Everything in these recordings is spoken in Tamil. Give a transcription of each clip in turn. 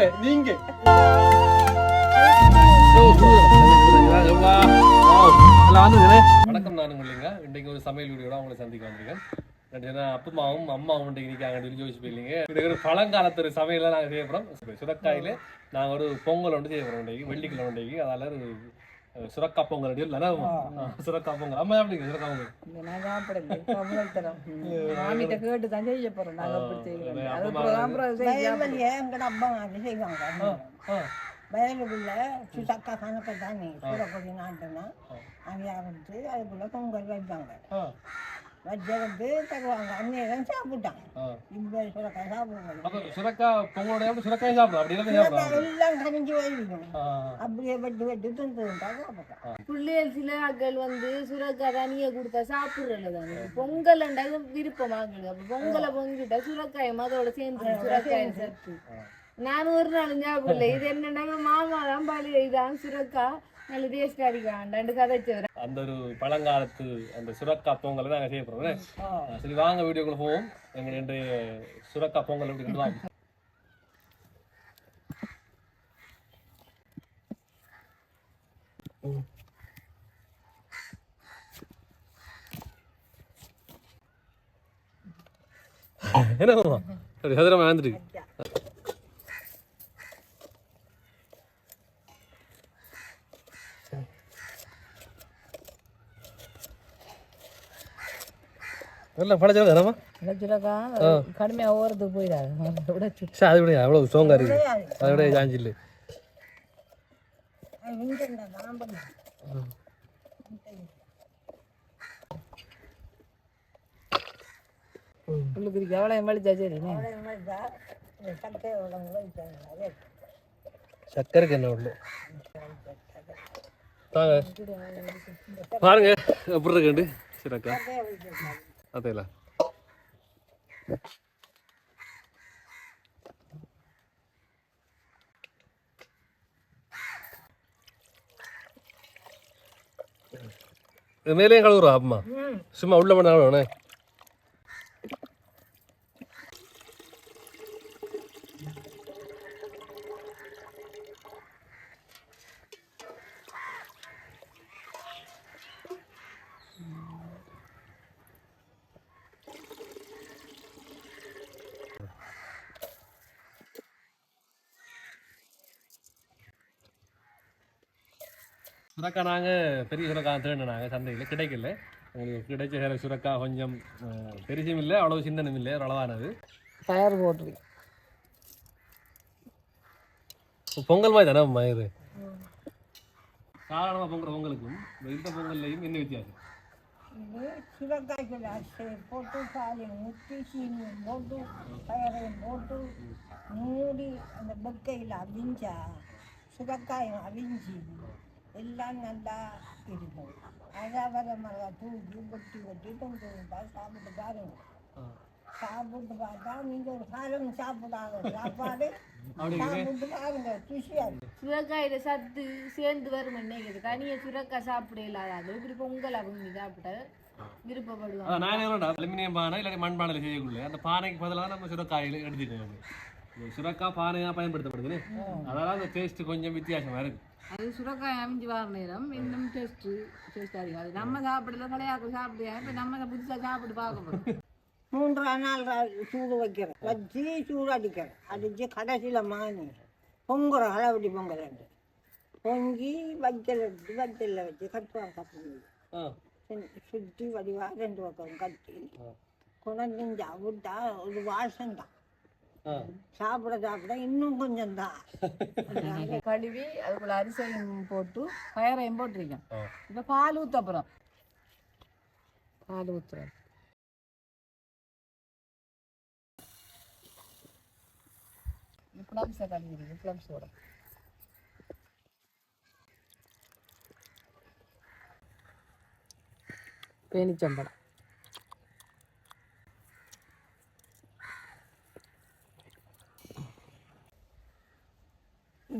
இல்ல நீங்க. வணக்கம் நானும் இல்லைங்க இன்றைக்கு ஒரு சமையல் வீடியோட அவங்களை சந்திக்க வந்திருக்கேன். ஏன்னா அப்பமாவும் அம்மாவும் இன்னைக்கு நாங்கள் டெலிவரி வச்சு போயிருந்தீங்க இது ஒரு பழங்காலத்து ஒரு சமையலாம் நாங்கள் செய்ய போகிறோம் சுரக்காயில் நாங்கள் ஒரு பொங்கல் ஒன்று செய்யப்படுறோம் போகிறோம் இன்றைக்கு வெள்ளிக்கிழமை இன்றைக்கு. அதால் சுரக்கா பொங்கல் அடி இல்லைன்னா சுரக்கா பொங்கல். அம்மா எப்படி சுரக்கா பொங்கல்? நான் சாப்பிடல. இப்ப முதல் தரம் மாமிட்ட கேட்டு தான் செய்ய போறோம். நாங்க அப்படி செய்யறோம் அது அப்புறம் அப்புறம் செய்ய எங்கட அப்பா அது செய்வாங்க? ஆ வயலுக்குள்ள சுத்தக்கா கணக்கு தானே. சூறக்கொடி நாட்டுனா அங்கே வந்து அதுக்குள்ள பொங்கல் வைப்பாங்க. ஆ வச்சு வந்து தருவாங்க அன்னையெல்லாம் சாப்பிட்டாங்க ஆ. இந்த சுரக்கா சாப்பிடுவாங்க அப்போ சுரக்கா பொங்கலோட எப்படி சுரக்காயும் சாப்பிடும் அப்படி சாப்பிடும் எல்லாம் கரைஞ்சி ஆ. அப்படியே வெட்டு வெட்டு துண்டா சாப்பிட்டோம் பிள்ளைகள் சில ஆட்கள் வந்து சுரக்காய் தனியா கொடுத்தா சாப்பிடுறல தானே. பொங்கல் விருப்பமாகுது அப்ப பொங்கலை பொங்கிட்டா சுரக்காயம் அதோட சேர்ந்து சுரக்காயம் சேர்த்து. நானும் ஒரு நாள் சாப்பிடல இது என்னன்னா மாமா தான் பழைய இதான் சுரக்காய் நல்ல டேஸ்ட் அடிக்காண்டாண்டு கதைச்சவர் அந்த ஒரு பழங்காலத்து அந்த சுரக்கா பொங்கலை நாங்கள் செய்ய போகிறோம் சரி வாங்க வீடியோக்குள்ள போவோம் எங்கள் இன்றைய சுரக்கா பொங்கல் எப்படி இருக்கலாம் என்ன சரி சதுரமா வந்துருக்கு நல்ல பழச்சா தரமா சுரக்காய் கடுமையா ஓரத்துக்கு போயிடாது விட சரி அது விட அவ்வளோ ஸ்ட்ராங்காக இருக்கு. அதை விட ஜாஞ்சில் உள்ளுக்கு எவ்வளோ உடம்பு வைப்பாங்க சக்கரைக்கு என்ன உள்ள? தாங்க பாருங்க எப்படி இருக்குண்டு சரிக்கா அதேல இது மேலேயும் கழுவுறா அம்மா சும்மா உள்ள பண்ண வேணே சுரக்கா நாங்கள் பெரிய சுரக்கா தேடினோம் நாங்கள் சந்தையில் கிடைக்கல. உங்களுக்கு கிடைச்ச சுரக்கா கொஞ்சம் பெருசும் இல்லை அவ்வளோ சின்னனும் இல்லை அளவானது டயர் போட்டுருக்கு பொங்கல் மாதிரி தானே மயிறு சாதாரணமாக பொங்குற பொங்கலுக்கும் இந்த பொங்கல்லையும் என்ன வித்தியாசம்? இது சிவகாய்ச்சல் அரிசி போட்டு பாலையும் ஊற்றி சீனியும் போட்டு பயரையும் போட்டு மூடி அந்த பெக்கையில் அவிஞ்சா சுரக்காயும் அவிஞ்சி எல்லாம் நல்லா இருக்கும் அழகாக மிளகா தூக்கி வெட்டி வெட்டி கொண்டு வந்தால் சாப்பிட்டு பாருங்க சாப்பிட்டு பார்த்தா நீங்கள் ஒரு காலம் சாப்பிடாத சாப்பாடு. சாப்பிட்டு பாருங்க ருசியாக இருக்கும் சுரக்காயில சத்து சேர்ந்து வரும் நினைக்குது தனியா சுரக்காய் சாப்பிட இல்லாத இப்படி பொங்கல் அவங்க சாப்பிட்ட விருப்பப்படுவாங்க. நான் என்ன அலுமினியம் பானை இல்லாட்டி மண் பானையில் செய்யக்குள்ள. அந்த பானைக்கு பதிலாக நம்ம சுரக்காயில் எடுத்துக்கணும் இந்த சுரக்கா பானையாக பயன்படுத்தப்படுதுன்னு? அதனால அந்த டேஸ்ட் கொஞ்சம் வித்தியாசமாக இருக்கு. அது சுரக்காய் அமைஞ்சு வர நேரம் இன்னும் டேஸ்ட் டேஸ்ட் அதிகம். அது நம்ம சாப்பிடல கலையாக்கள் சாப்பிடுயா இப்போ நம்ம புதுசா சாப்பிட்டு பார்க்க போறோம். மூன்று நாள் சூடு வைக்கிறேன். வச்சு சூடு அடிக்கிறேன் அடித்து கடைசியில் மானி. பொங்குற அளவடி பொங்கல் ரெண்டு. பொங்கி வைக்கல் எடுத்து வைக்கலில் வச்சு கட்டுவாங்க கட்டி சுற்றி வடிவாக ரெண்டு பக்கம் கட்டி. குழந்தை சாப்பிட்டா ஒரு வாசம் தான். சாப்பிட சாப்பிட இன்னும் கொஞ்சம் தான் கழுவி அதுக்குள்ள அரிசியும் போட்டு பயரையும் போட்டிருக்கேன். ஆ. இப்போ பால் ஊற்ற அப்புறம் பால் ஊற்றுறேன் பிளம்ஸை கழுவிடுங்க பிளம்ஸோட பேனிச்சம்பழம்.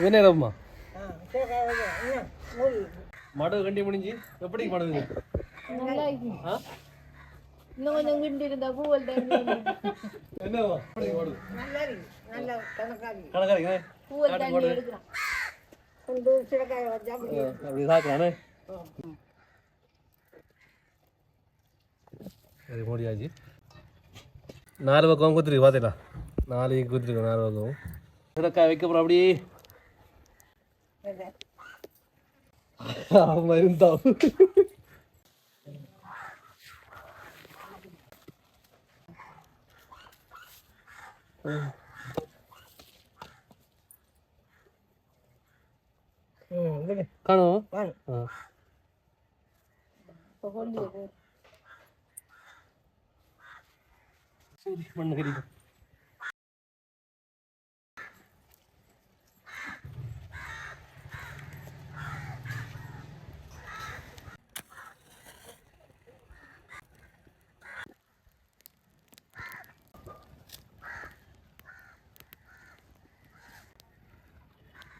சரி இது நேரம்மா ஆ சரி அது என்ன மூடி மடு கண்டி முடிஞ்சு? எப்படி மடுது நல்லா இருக்கு ஆ? இன்னும் கொஞ்சம் கிண்டி இருந்தா பூவல் என்னவா? கணக்காரிங்க பூவல் தண்ணி எடுக்கிறான். அப்படி சாக்கலானே சரி முடியாச்சு நாலு பக்கம் குத்துருக்கு பார்த்தீங்களா நாலு குத்துருக்கு நாலு பக்கம். சுரக்காய் வைக்க போகிறோம் அப்படி ஆமா இருந்தா ம் விடு காணும் வாங்க ஆ இப்போ கொண்டு போ சரி மண்ணு கறிக்கும் இங்க வந்து அக்கா இங்க இருந்து மட்டும் எடுத்து போட்டு அதே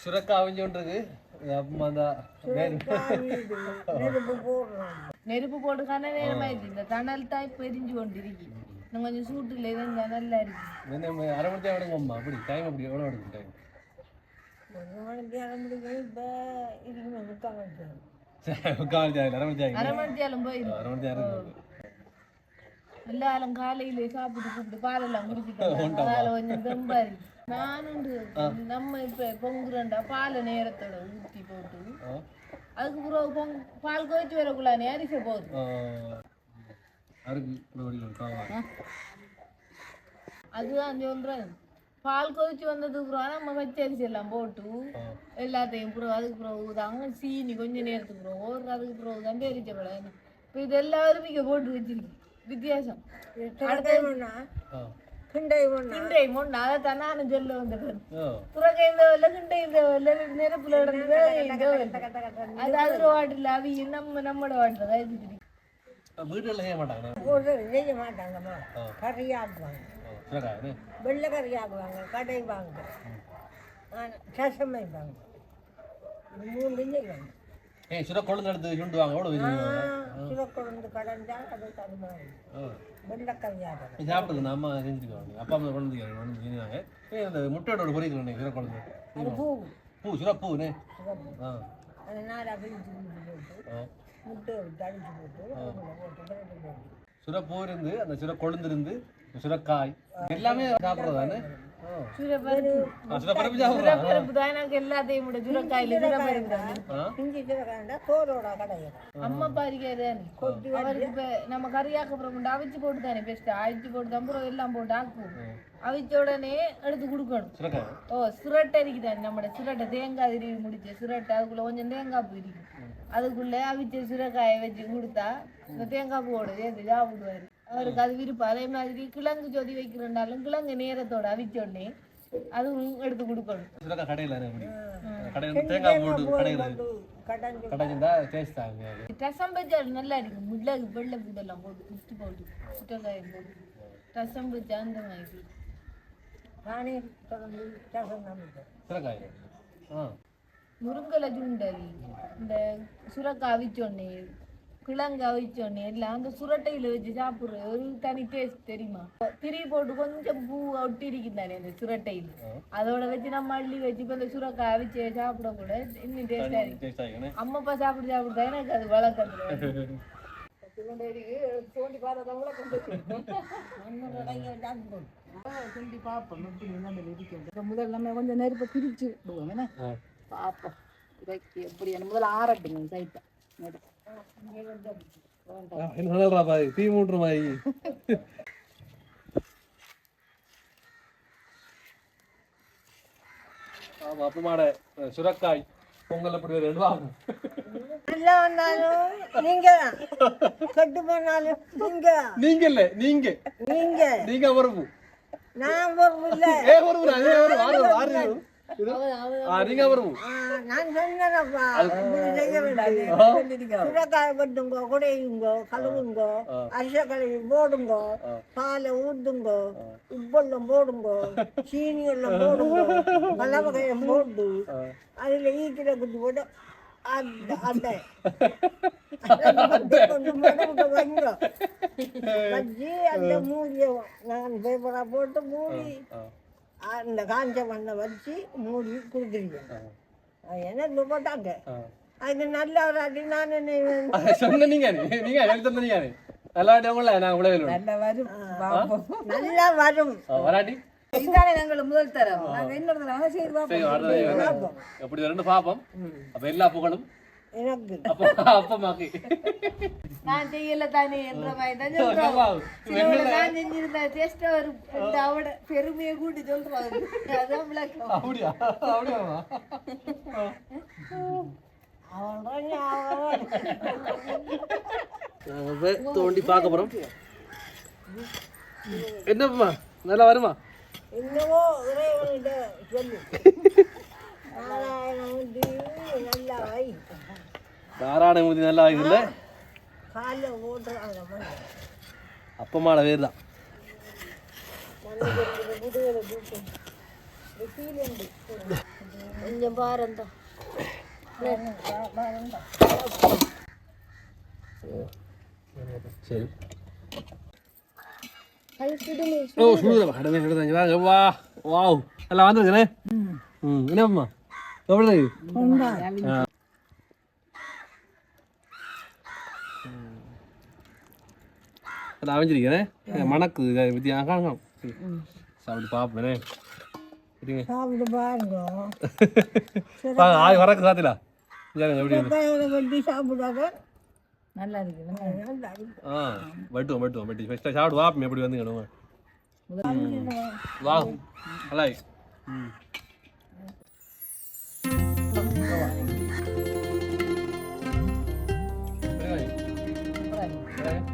சுரக்காய் அவிஞ்சோன்றது நெருப்பு போடுறோம் நெருப்பு போட்டு கன நேரமாயிடுச்சு. இந்த தணல் தான் இப்போ எரிஞ்சு கொண்டு இருக்கு இன்னும் கொஞ்சம் சூட்டில் இருந்தா நல்லா இருக்கு. என்ன அரை மணி நேரம் விடுங்க அம்மா அப்படி டைம் அப்படி எவ்வளோ எடுக்கும் டைம் ஒரு மணிக்கு ஆரம்பிக்கும் இப்போ இதுக்கு முக்காங்க கால் ஜாயில் அரை மணி ஜாயில். அரை மணி தேலம் போயிடும் அரை மணி இருக்கு. எல்லாரும் காலையில சாப்பிட்டு கூப்பிட்டு பாலெல்லாம் குடிச்சிட்டோம் அதனால கொஞ்சம் தெம்பா இருக்கு நானுண்டு நம்ம இப்ப பொங்குறண்டா பாலை நேரத்தோட ஊத்தி போட்டு. அதுக்கு பிறகு பொங் பால் கோயிச்சு வரக்குள்ளானே அரிசி போகுது அதுதான் சொல்றேன் பால் கொதிச்சு வந்ததுக்கு பிறகு நம்ம பச்சரிசி எல்லாம் போட்டு எல்லாத்தையும் பிறகு அதுக்கு பிறகு ஊதாங்க சீனி கொஞ்ச நேரத்துக்கு பிறகு ஒரு அதுக்கு பிறகு தான் பேரிச்ச பழம் இப்போ இது எல்லாரும் இங்கே போட்டு வச்சிருக்கு வித்தியாசம். கிண்டை ஆ. கிண்டை ஒன்றா கிண்டை முன்ன அதை தான் நானும் சொல்ல வந்துட்டேன் புறக்கை இந்த வரல கிண்டை இந்த வரல நெருப்புல வரல அது அதில் வாட்டில் அவியும் நம்ம நம்மளோட வாட்டில் தான் இருக்குது. வீட்டில் செய்ய மாட்டாங்க ஒரு செய்ய மாட்டாங்கம்மா. கறி ஆக்குவாங்க. சுரக்காய் என்ன? வெள்ளை கறி ஆக்குவாங்க கடை வாங்க ரசம் வைப்பாங்க இது மூணு செய்வாங்க. ஏய் சுர கொழுந்து எடுத்து சுண்டு வாங்க எவ்வளோ விரும்புவாங்க சிவக்குழந்து கடைஞ்சால் அது தருவாங்க ஆ. வெள்ளைக்கறி ஆக்குறது இது சாப்பிடுது நம்ம செஞ்சுருக்கோம் அப்பா அம்மா கொண்டு வந்து செஞ்சுருவாங்க ஏய் அந்த முட்டையோட பொறிக்கிறோம் சுர கொழுந்து அது பூ. பூ சுர பூனே ஆ. அது நாளாக பிரித்து போட்டு ஆ. முட்டை அடிச்சு போட்டு பூ இருந்து அந்த சுர கொழுந்து இருந்து சுரக்காய் எல்லாமே சுரப்பருப்பு தான் அம்மா பாரிக்காதானே அவருக்கு இப்ப நம்ம கறியாக்க அப்புறம் அவிச்சு போட்டு தானே பெஸ்ட் அவிச்சு போட்டு அப்புறம் எல்லாம் போட்டு ஆக்குவோம் அவிச்ச உடனே எடுத்து கொடுக்கணும் ஓ சுரட்டை இருக்குதானே நம்மட சுரட்டை தேங்காய் திருவி முடிச்ச சுரட்டை அதுக்குள்ள கொஞ்சம் தேங்காய் பூ இருக்கு அதுக்குள்ள அவிச்ச சுரக்காயை வச்சு கொடுத்தா இந்த தேங்காய் பூவோட சேர்த்து சாப்பிடுவாரு அவருக்கு அது விருப்பம். அதே மாதிரி கிழங்கு ஜோதி வைக்கிறனாலும் கிழங்கு நேரத்தோட அவிச்ச உடனே அதுவும் எடுத்து கொடுக்கணும். கடையில் கடையில் தேங்காய் போட்டு கடையில் கடைஞ்சிருந்தா டேஸ்ட் ஆகுங்க ரசம் வச்சால் நல்லா இருக்கும். மிளகு வெள்ளை பூதெல்லாம் போட்டு குத்தி போட்டு சுட்டக்காயை போட்டு. ரசம் வச்சா அந்த மாதிரி. நானே தொடர்ந்து ரசம் முருங்கலை சுண்டல் இந்த சுரக்காய் அவிச்சோன்னே கிழங்கு அவிச்சோன்னே எல்லாம் அந்த சுரட்டையில வச்சு சாப்பிடுற ஒரு தனி டேஸ்ட் தெரியுமா? திரி போட்டு கொஞ்சம் பூ ஒட்டி இருக்கும் தானே அந்த சுரட்டையில. அதோட வச்சு நம்ம அள்ளி வச்சு இப்போ இந்த சுரக்காய் அவிச்சு சாப்பிட கூட இன்னும் டேஸ்டா இருக்கு. அம்மா அப்பா சாப்பிட்டு சாப்பிட்டு எனக்கு அது வழக்கத்துல தோண்டி தோண்டி பார்ப்போம் எப்படி என்ன இருக்கும் முதல்ல நம்ம கொஞ்சம் நெருப்பை பிரிச்சு விடுவோம் என்ன? பார்ப்போம் இதைக்கு எப்படி? முதல்ல ஆறட்டுங்க சைட்டை. சொல்றா பாய் தீ மூட்டுற மாதிரி ஆமா அப்பமாட சுரக்காய் பொங்கல் அப்படி ஒரு வாங்க நல்லா வந்தாலும் நீங்க தான் கெட்டு போனாலும் நீங்க நீங்க இல்ல நீங்க நீங்க நான் இல்லை ஏ நீங்க வரும் நான் சொன்னேனப்பா சுரக்காய் வெட்டுங்கோ குடையுங்கோ கழுவுங்கோ அரிச கழுவி போடுங்கோ பாலை ஊத்துங்கோ உப்பெல்லாம் போடுங்கோ சீனி எல்லாம் போடுங்கோ கலவகையம் போட்டு அதில் ஈக்கிற குட்டி போட்டு நான் பேப்பராக போட்டு மூடி அந்த காஞ்ச மண்ணை வச்சு மூடி கொடுத்துருக்கேன் என்ன போட்டாங்க? அது நல்ல ஒரு அடி நான் சொன்ன நீங்க நீங்க எனக்கு தந்த நீங்க நல்லா உங்கள நான் உங்களை நல்லா வரும் வராட்டி. இதுதானே எங்களுக்கு முதல் தரம். இன்னொரு தடவை செய்து பார்ப்போம். எப்படி ரெண்டு பாப்போம். அப்ப எல்லா புகழும் எனக்கு அப்ப அப்பமாக்கு நான் செய்யல தானே என்ற மாதிரி தான் சொல்றோம். சிலவங்க நான் செஞ்சிருந்த டேஸ்டா ஒரு அவட பெருமையை கூட்டி சொல்றாங்க அதான் விளக்கம். அப்படியா? அப்படியா தோண்டி பார்க்க போறோம். என்னப்பா நல்லா வருமா? என்னவோ இறைவனிட சொல்லு. நாராயணன் வந்து நல்லா வை தாராட ஊதி நல்லா ஆகுதுல்ல காலில் போட்டு அந்த மாதிரி அப்பமாட வேர் தான் கொஞ்சம் பாருந்தா சரி ஓ சுடுதா கடமை சுடுதா வாங்க வா வாவ் நல்லா வந்துருக்கனே ம் என்னம்மா எப்படி இருக்கு ஆ. அது அமைஞ்சிருக்கேனே மணக்குது இதை பற்றி நான் காணும் சாப்பிட்டு பார்ப்பேனே சரிங்க சாப்பிட்டு பாருங்க பாருங்க ஆய் வரக்கு காத்திலா சரிங்க எப்படி இருக்கு சுரக்காயோட வெட்டி சாப்பிடாத நல்லா இருக்கு நல்லா இருக்கு ஆ வெட்டுவோம் வெட்டுவோம் வெட்டி ஃபஸ்ட்டாக சாப்பிட்டு வாப்போம் எப்படி வந்துங்க வா நல்லா இருக்கு. ம் சரிங்க. சரிங்க.